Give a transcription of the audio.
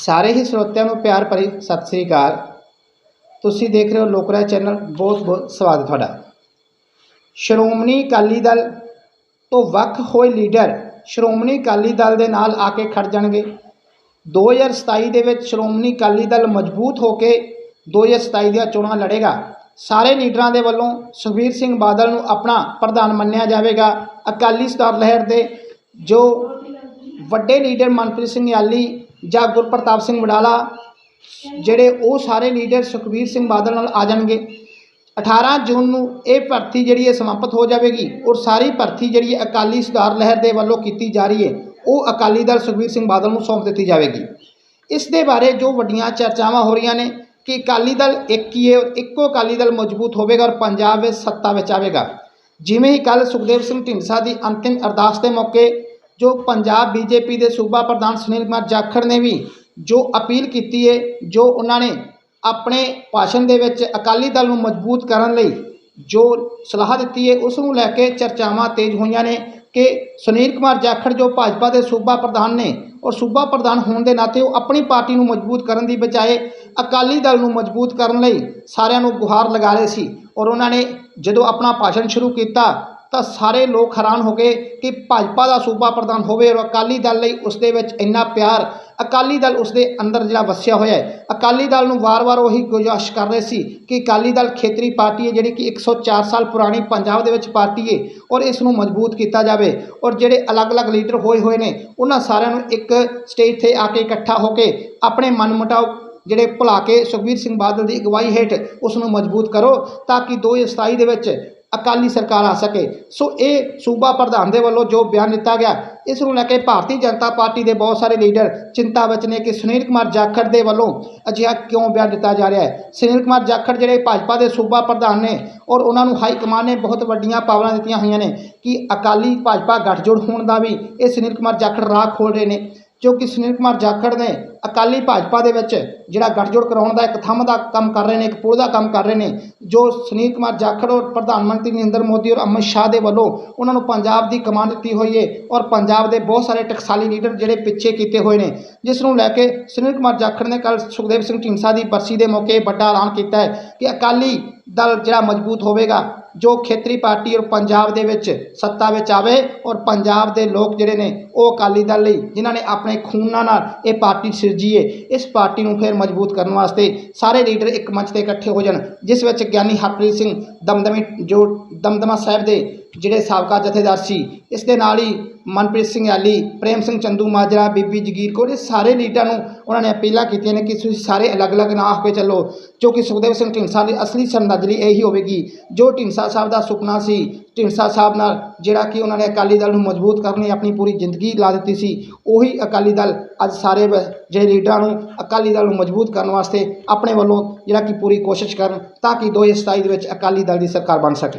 ਸਾਰੇ ਹੀ ਸਰੋਤਿਆਂ ਨੂੰ ਪਿਆਰ ਭਰੀ ਸਤਿ ਸ੍ਰੀ ਅਕਾਲ। ਤੁਸੀਂ ਦੇਖ ਰਹੇ ਹੋ ਲੋਕਰਾਜ ਚੈਨਲ, ਬਹੁਤ ਬਹੁਤ ਸਵਾਗਤ ਤੁਹਾਡਾ। ਸ਼੍ਰੋਮਣੀ ਅਕਾਲੀ ਦਲ ਤੋਂ ਵੱਖ ਹੋਏ ਲੀਡਰ ਸ਼੍ਰੋਮਣੀ ਅਕਾਲੀ ਦਲ ਦੇ ਨਾਲ ਆ ਕੇ ਖੜ ਜਾਣਗੇ। 2027 ਦੇ ਵਿੱਚ ਸ਼੍ਰੋਮਣੀ ਅਕਾਲੀ ਦਲ ਮਜ਼ਬੂਤ ਹੋ ਕੇ 2027 ਦੀਆਂ ਚੋਣਾਂ ਲੜੇਗਾ। ਸਾਰੇ ਲੀਡਰਾਂ ਦੇ ਵੱਲੋਂ ਸੁਖਬੀਰ ਸਿੰਘ ਬਾਦਲ ਨੂੰ ਆਪਣਾ ਪ੍ਰਧਾਨ ਮੰਨਿਆ ਜਾਵੇਗਾ। ਅਕਾਲੀ ਸਟਾਰ ਲਹਿਰ ਦੇ ਜੋ ਵੱਡੇ ਲੀਡਰ ਮਨਪ੍ਰੀਤ ਸਿੰਘ ਯਾਲੀ ਜਾਂ ਗੁਰਪ੍ਰਤਾਪ ਸਿੰਘ ਵਡਾਲਾ, ਜਿਹੜੇ ਉਹ ਸਾਰੇ ਲੀਡਰ ਸੁਖਬੀਰ ਸਿੰਘ ਬਾਦਲ ਨਾਲ ਆ ਜਾਣਗੇ। 18 ਜੂਨ ਨੂੰ ਇਹ ਭਰਤੀ ਜਿਹੜੀ ਹੈ ਸਮਾਪਤ ਹੋ ਜਾਵੇਗੀ ਔਰ ਸਾਰੀ ਭਰਤੀ ਜਿਹੜੀ ਹੈ ਅਕਾਲੀ ਸੁਧਾਰ ਲਹਿਰ ਦੇ ਵੱਲੋਂ ਕੀਤੀ ਜਾ ਰਹੀ ਹੈ, ਉਹ ਅਕਾਲੀ ਦਲ ਸੁਖਬੀਰ ਸਿੰਘ ਬਾਦਲ ਨੂੰ ਸੌਂਪ ਦਿੱਤੀ ਜਾਵੇਗੀ। ਇਸ ਦੇ ਬਾਰੇ ਜੋ ਵੱਡੀਆਂ ਚਰਚਾਵਾਂ ਹੋ ਰਹੀਆਂ ਨੇ ਕਿ ਅਕਾਲੀ ਦਲ ਇੱਕ ਹੀ ਹੈ ਇੱਕੋ ਅਕਾਲੀ ਦਲ ਮਜ਼ਬੂਤ ਹੋਵੇਗਾ ਔਰ ਪੰਜਾਬ ਵਿੱਚ ਸੱਤਾ ਵਿੱਚ ਆਵੇਗਾ। ਜਿਵੇਂ ਹੀ ਕੱਲ ਸੁਖਦੇਵ ਸਿੰਘ ਢੀਂਡਸਾ ਦੀ ਅੰਤਿਮ ਅਰਦਾਸ ਦੇ ਮੌਕੇ ਜੋ ਪੰਜਾਬ ਬੀਜੇਪੀ ਦੇ ਸੂਬਾ ਪ੍ਰਧਾਨ ਸੁਨੀਲ ਕੁਮਾਰ ਜਾਖੜ ਨੇ ਵੀ ਜੋ ਅਪੀਲ ਕੀਤੀ ਹੈ ਜੋ ਉਹਨਾਂ ਨੇ ਆਪਣੇ ਭਾਸ਼ਣ ਦੇ ਵਿੱਚ ਅਕਾਲੀ ਦਲ ਨੂੰ ਮਜ਼ਬੂਤ ਕਰਨ ਲਈ ਜੋ ਸਲਾਹ ਦਿੱਤੀ ਹੈ ਉਸ ਨੂੰ ਲੈ ਕੇ ਚਰਚਾਵਾਂ ਤੇਜ਼ ਹੋਈਆਂ ਨੇ ਕਿ ਸੁਨੀਲ ਕੁਮਾਰ ਜਾਖੜ ਜੋ ਭਾਜਪਾ ਦੇ ਸੂਬਾ ਪ੍ਰਧਾਨ ਨੇ ਔਰ ਸੂਬਾ ਪ੍ਰਧਾਨ ਹੋਣ ਦੇ ਨਾਤੇ ਉਹ ਆਪਣੀ ਪਾਰਟੀ ਨੂੰ ਮਜ਼ਬੂਤ ਕਰਨ ਦੀ ਬਜਾਏ ਅਕਾਲੀ ਦਲ ਨੂੰ ਮਜ਼ਬੂਤ ਕਰਨ ਲਈ ਸਾਰਿਆਂ ਨੂੰ ਗੁਹਾਰ ਲਗਾ ਰਹੇ ਸੀ ਔਰ ਉਹਨਾਂ ਨੇ ਜਦੋਂ ਆਪਣਾ ਭਾਸ਼ਣ ਸ਼ੁਰੂ ਕੀਤਾ ਤਾਂ ਸਾਰੇ ਲੋਕ ਹੈਰਾਨ ਹੋ ਗਏ ਕਿ ਭਾਜਪਾ ਦਾ ਸੂਬਾ ਪ੍ਰਧਾਨ ਹੋਵੇ ਔਰ ਅਕਾਲੀ ਦਲ ਲਈ ਉਸ ਦੇ ਵਿੱਚ ਇੰਨਾ ਪਿਆਰ, ਅਕਾਲੀ ਦਲ ਉਸ ਦੇ ਅੰਦਰ ਜਿਹੜਾ ਵਸਿਆ ਹੋਇਆ ਹੈ, ਅਕਾਲੀ ਦਲ ਨੂੰ ਵਾਰ-ਵਾਰ ਉਹੀ ਗੁਜ਼ਾਰਿਸ਼ ਕਰ ਰਹੇ ਸੀ ਕਿ ਅਕਾਲੀ ਦਲ ਖੇਤਰੀ ਪਾਰਟੀ ਹੈ, ਜਿਹੜੀ ਕਿ 104 ਸਾਲ ਪੁਰਾਣੀ ਪੰਜਾਬ ਦੇ ਵਿੱਚ ਪਾਰਟੀ ਹੈ ਔਰ ਇਸ ਨੂੰ ਮਜ਼ਬੂਤ ਕੀਤਾ ਜਾਵੇ ਔਰ ਜਿਹੜੇ ਅਲੱਗ-ਅਲੱਗ ਲੀਡਰ ਹੋਏ ਹੋਏ ਨੇ, ਉਹਨਾਂ ਸਾਰਿਆਂ ਨੂੰ ਇੱਕ ਸਟੇਜ ਤੇ ਆ ਕੇ ਇਕੱਠਾ ਹੋ ਕੇ ਆਪਣੇ ਮਨਮੁਟਾਵ ਜਿਹੜੇ ਭੁਲਾ ਕੇ ਸੁਖਬੀਰ ਸਿੰਘ ਬਾਦਲ ਦੀ ਅਗਵਾਈ ਹੇਠ ਉਸ ਨੂੰ ਮਜ਼ਬੂਤ ਕਰੋ ਤਾਂ ਕਿ 2027 ਦੇ ਵਿੱਚ ਅਕਾਲੀ ਸਰਕਾਰ ਆ ਸਕੇ। ਸੋ ਇਹ ਸੂਬਾ ਪ੍ਰਧਾਨ ਦੇ ਵੱਲੋਂ ਜੋ ਬਿਆਨ ਦਿੱਤਾ ਗਿਆ, ਇਸ ਨੂੰ ਲੈ ਕੇ ਭਾਰਤੀ ਜਨਤਾ ਪਾਰਟੀ ਦੇ ਬਹੁਤ ਸਾਰੇ ਲੀਡਰ ਚਿੰਤਾ ਵਿੱਚ ਨੇ ਕਿ ਸੁਨੀਲ ਕੁਮਾਰ ਜਾਖੜ ਦੇ ਵੱਲੋਂ ਅਜਿਹਾ ਕਿਉਂ ਬਿਆਨ ਦਿੱਤਾ ਜਾ ਰਿਹਾ ਹੈ? ਸੁਨੀਲ ਕੁਮਾਰ ਜਾਖੜ ਜਿਹੜੇ ਭਾਜਪਾ ਦੇ ਸੂਬਾ ਪ੍ਰਧਾਨ ਨੇ ਔਰ ਉਹਨਾਂ ਨੂੰ ਹਾਈ ਕਮਾਨ ਨੇ ਬਹੁਤ ਵੱਡੀਆਂ ਪਾਵਰਾਂ ਦਿੱਤੀਆਂ ਹੋਈਆਂ ਨੇ ਕਿ ਅਕਾਲੀ ਭਾਜਪਾ ਗੱਠਜੋੜ ਹੋਣ ਦਾ ਵੀ ਇਹ ਸੁਨੀਲ ਕੁਮਾਰ ਜਾਖੜ ਰਾਹ ਖੋਲ ਰਹੇ ਨੇ। ਜੋ ਕਿ ਸੁਨੀਲ ਕੁਮਾਰ ਜਾਖੜ ਨੇ ਅਕਾਲੀ ਭਾਜਪਾ ਦੇ ਵਿੱਚ ਜਿਹੜਾ ਗੱਠਜੋੜ ਕਰਾਉਣ ਦਾ ਇੱਕ ਥੰਮ ਦਾ ਕੰਮ ਕਰ ਰਹੇ ਨੇ, ਇੱਕ ਪੁਲ ਦਾ ਕੰਮ ਕਰ ਰਹੇ ਨੇ, ਜੋ ਸੁਨੀਲ ਕੁਮਾਰ ਜਾਖੜ ਔਰ ਪ੍ਰਧਾਨ ਮੰਤਰੀ ਨਰਿੰਦਰ ਮੋਦੀ ਔਰ ਅਮਿਤ ਸ਼ਾਹ ਦੇ ਵੱਲੋਂ ਉਹਨਾਂ ਨੂੰ ਪੰਜਾਬ ਦੀ ਕਮਾਨ ਦਿੱਤੀ ਹੋਈ ਹੈ ਔਰ ਪੰਜਾਬ ਦੇ ਬਹੁਤ ਸਾਰੇ ਟਕਸਾਲੀ ਲੀਡਰ ਜਿਹੜੇ ਪਿੱਛੇ ਕੀਤੇ ਹੋਏ ਨੇ, ਜਿਸ ਨੂੰ ਲੈ ਕੇ ਸੁਨੀਲ ਕੁਮਾਰ ਜਾਖੜ ਨੇ ਕੱਲ ਸੁਖਦੇਵ ਸਿੰਘ ਢੀਂਡਸਾ ਦੀ ਬਰਸੀ ਦੇ ਮੌਕੇ ਵੱਡਾ ਐਲਾਨ ਕੀਤਾ ਹੈ ਕਿ ਅਕਾਲੀ ਦਲ ਜਿਹੜਾ ਮਜ਼ਬੂਤ ਹੋਵੇਗਾ, ਜੋ ਖੇਤਰੀ ਪਾਰਟੀ ਔਰ ਪੰਜਾਬ ਦੇ ਵਿੱਚ ਸੱਤਾ ਵਿੱਚ ਆਵੇ ਔਰ ਪੰਜਾਬ ਦੇ ਲੋਕ ਜਿਹੜੇ ਨੇ ਉਹ ਅਕਾਲੀ ਦਲ ਲਈ, ਜਿਨ੍ਹਾਂ ਨੇ ਆਪਣੇ ਖੂਨਾਂ ਨਾਲ ਇਹ ਪਾਰਟੀ ਸਿਰਜੀ ਇਸ ਪਾਰਟੀ ਨੂੰ ਫਿਰ ਮਜ਼ਬੂਤ ਕਰਨ ਵਾਸਤੇ ਸਾਰੇ ਲੀਡਰ ਇੱਕ ਮੰਚ ਤੇ ਇਕੱਠੇ ਹੋ ਜਾਣ, ਜਿਸ ਵਿੱਚ ਗਿਆਨੀ ਹਰਪ੍ਰੀਤ ਸਿੰਘ ਦਮਦਮੀ ਜੋ ਦਮਦਮਾ ਸਾਹਿਬ ਦੇ ਜਿਹੜੇ ਸਾਬਕਾ ਜਥੇਦਾਰ ਸੀ, ਇਸ ਦੇ ਨਾਲ ਹੀ ਮਨਪ੍ਰੀਤ ਸਿੰਘ ਆਲੀ ਪ੍ਰੇਮ ਸਿੰਘ ਚੰਦੂ ਮਾਜਰਾ, ਬੀਬੀ ਜਗੀਰ ਕੌਰ, ਇਹ ਸਾਰੇ ਲੀਡਰਾਂ ਨੂੰ ਉਹਨਾਂ ਨੇ ਅਪੀਲਾਂ ਕੀਤੀਆਂ ਨੇ ਕਿ ਤੁਸੀਂ ਸਾਰੇ ਅਲੱਗ-ਅਲੱਗ ਨਾ ਹੋ ਕੇ ਚੱਲੋ, ਜੋ ਕਿ ਸੁਖਦੇਵ ਸਿੰਘ ਢੀਂਡਸਾ ਦੀ ਅਸਲੀ ਸ਼ਰਧਾਂਜਲੀ ਇਹੀ ਹੋਵੇਗੀ। ਜੋ ਢੀਂਡਸਾ ਸਾਹਿਬ ਦਾ ਸੁਪਨਾ ਸੀ, ਢੀਂਡਸਾ ਸਾਹਿਬ ਨਾਲ ਜਿਹੜਾ ਕਿ ਉਹਨਾਂ ਨੇ ਅਕਾਲੀ ਦਲ ਨੂੰ ਮਜ਼ਬੂਤ ਕਰਨ ਲਈ ਆਪਣੀ ਪੂਰੀ ਜ਼ਿੰਦਗੀ ਲਾ ਦਿੱਤੀ ਸੀ, ਉਹੀ ਅਕਾਲੀ ਦਲ ਅੱਜ ਸਾਰੇ ਜਿਹੜੇ ਲੀਡਰਾਂ ਨੂੰ ਅਕਾਲੀ ਦਲ ਨੂੰ ਮਜ਼ਬੂਤ ਕਰਨ ਵਾਸਤੇ ਆਪਣੇ ਵੱਲੋਂ ਜਿਹੜਾ ਕਿ ਪੂਰੀ ਕੋਸ਼ਿਸ਼ ਕਰਨ, ਤਾਂ ਕਿ 2027 ਦੇ ਵਿੱਚ ਅਕਾਲੀ ਦਲ ਦੀ ਸਰਕਾਰ ਬਣ ਸਕੇ।